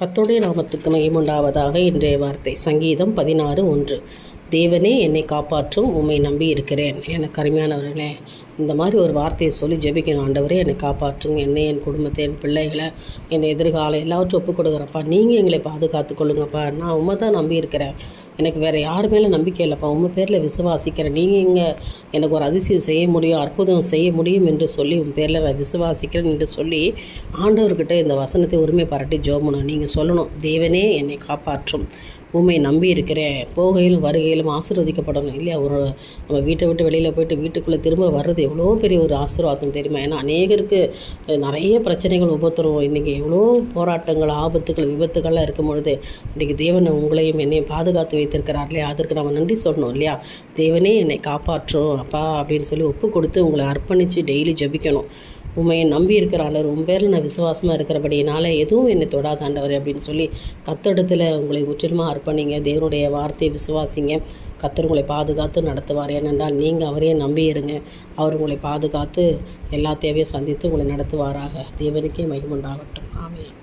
கர்த்தருடைய நாமத்துக்கு மகிமுண்டாவதாக இன்றைய வார்த்தை. சங்கீதம் பதினாறு ஒன்று. தேவனே என்னை காப்பாற்றும் உம்மை நம்பி இருக்கிறேன். எனக்கு அருமையானவர்களே இந்த மாதிரி ஒரு வார்த்தையை சொல்லி ஜெபிக்கணும். ஆண்டவரே என்னை காப்பாற்றுங்க என்னை என் குடும்பத்தை என் பிள்ளைகளை என் எதிர்காலம் எல்லாவற்றும் ஒப்புக் கொடுக்குறப்பா நீங்கள் எங்களை பாதுகாத்து கொள்ளுங்கப்பா. நான் உண்மை தான் நம்பி இருக்கிறேன். எனக்கு வேறு யார் மேலே நம்பிக்கை இல்லைப்பா. உங்கள் பேரில் விசுவாசிக்கிறேன். நீங்கள் இங்கே எனக்கு ஒரு அதிசயம் செய்ய முடியும் அற்புதம் செய்ய முடியும் என்று சொல்லி உன் பேரில் நான் விசுவாசிக்கிறேன் என்று சொல்லி ஆண்டவர்கிட்ட இந்த வசனத்தை உரிமை பாராட்டி ஜோமணும் நீங்கள் சொல்லணும் தேவனே என்னை காப்பாற்றும். உண்மை நம்பி இருக்கிறேன். போகையிலும் வருகையிலும் ஆசீர்வதிக்கப்படணும். இல்லையா ஒரு நம்ம வீட்டை விட்டு வெளியில் போயிட்டு வீட்டுக்குள்ளே திரும்ப வர்றது எவ்வளோ பெரிய ஒரு ஆசீர்வாதம் தெரியுமா? ஏன்னா அநேகருக்கு நிறைய பிரச்சனைகள் உபத்துருவோம். இன்றைக்கி எவ்வளோ போராட்டங்கள் ஆபத்துகள் விபத்துக்கள்லாம் இருக்கும் பொழுது இன்றைக்கி தேவன் உங்களையும் என்னையும் பாதுகாத்து வைத்திருக்கிறார் இல்லையா? அதற்கு நம்ம நன்றி சொல்லணும் இல்லையா? தேவனே என்னை காப்பாற்றும் அப்பா அப்படின்னு சொல்லி ஒப்பு கொடுத்து உங்களை அர்ப்பணித்து டெய்லி ஜெபிக்கணும். உண்மையை நம்பி இருக்கிற ஆண்டவர் உன் பேரில் நான் விசுவாசமாக இருக்கிறபடினால எதுவும் என்னை தொடாத ஆண்டவர் அப்படின்னு சொல்லி கத்தடத்தில் உங்களை முற்றிலுமாக அர்ப்பணிங்க. தேவனுடைய வார்த்தையை விசுவாசிங்க. கத்தர் உங்களை பாதுகாத்து நடத்துவார். ஏனென்றால் நீங்கள் அவரையே நம்பி இருங்க. அவர் உங்களை பாதுகாத்து எல்லா தேவையும் சந்தித்து உங்களை நடத்துவாராக. தேவனுக்கே மகிமுண்டாகட்டும் ஆமென்.